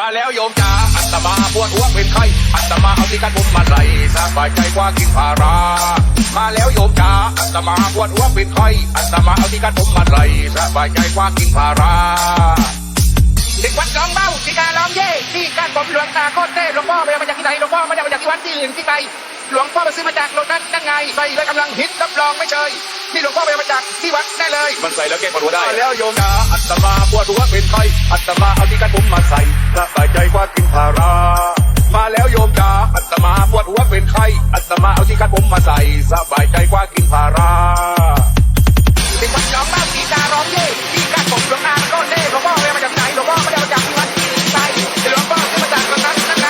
มาแล้วโยมจ๋าอัตมาปวดหัวเป็นไข้อัตมาเอาที่กันผมมาใส่สบายใจกว่ากินพารา มาแล้วโยมจ๋าอัตมาปวดหัวเป็นไข้อัตมาเอาที่กันผมมาใส่สบายใจกว่ากินพาราเด็กวัดร้องเบ้าที่การร้องเย่ที่การผมหลวงตาโคตรเท่หลวงพ่อไม่ได้มาจากที่ไหนหลวงพ่อไม่ได้มาจากที่วัดที่อื่นที่ไกลหลวงพ่อไปซื้อมาจากโลตัสนั่นไงใส่เลยกำลังฮิตรับรองไม่เชยนี่หลวงพ่อไปมาจากที่วัดได้เลย มันใส่แล้วแก้ปวดหัวได้มาแล้วโยมจ๋าอัตมาปวดหัวเป็นไข้อัตมาเอาที่กันผมมาใส่ เอาที่กันผมมาใส่สบายใจกว่ากินพาราเด็กวัดร้องเบ้าที่การร้องเย่ที่การผมหลวงตาโคตรเท่หลวงพ่อไม่ได้มาจากที่ไหนหลวงพ่อไม่ได้มาจากที่วัดที่อื่นที่ไกลหลวงพ่อซื้อมาจากโลตัสนั่นไง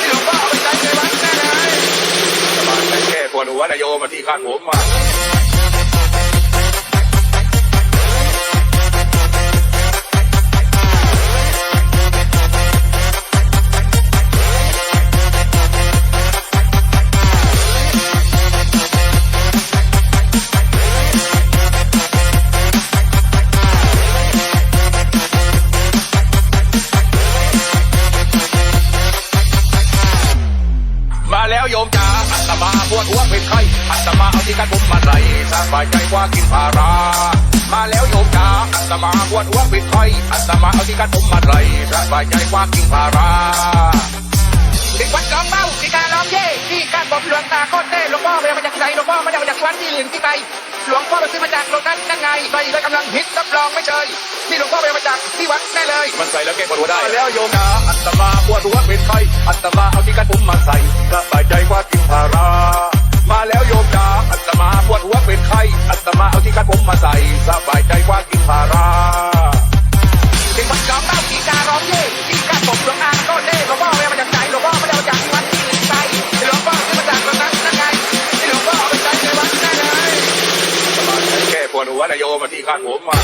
นี่หลวงพ่อเอาไปใช้ในวัดได้เลยสบายใจแก้ปวดหัวนะโยมมาที่ข้างผมมามา ปวดหัวเป็นไข้อัตมาเอาที่กันผมมาใส่สบายใจกว่ากินพารา มาแล้วโยมจ๋าอัตมาปวดหัวเป็นไข้อัตมาเอาที่กันผมมาใส่สบายใจกว่ากินพาราเด็กวัดร้องเบ้าที่การร้องเย่ที่การผมหลวงตาโคตรเท่หลวงพ่อไม่ได้มาจากไหนหลวงพ่อไม่ได้มาจากวัดที่อื่นที่ไกลหลวงพ่อไปซื้อมาจากโลตัสนั่นไงใส่เลยกำลังฮิตรับรองไม่เชยนี่หลวงพ่อไปมาจากที่วัดได้เลย มันใส่แล้วแก้ปวดหัวได้มาแล้วโยมจ๋าอัตมาปวดหัวเป็นไข้อัตมาเอาที่กันผมมาใส่สบายใจกว่า หัวนะโยมมาที่ข้างผมมา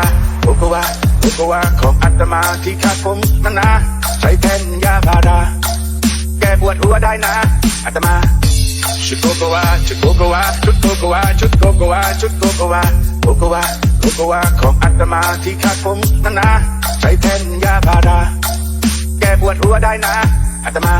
าโกโกวาของอัตมาที่คาดผมนั่นนะใช้แผ่นยาพาราแก้ปวดหัวได้นะอัตมาชุดโกโกวาชุดโกโกวาชุดโกโกวาชุดโกโกวาชุดโกโกวาโกโกวาโกโกวาของอัตมาที่คาดผมนั่นนะใช้แผ่นยาพาราแก้ปวดหัวได้นะอัตมา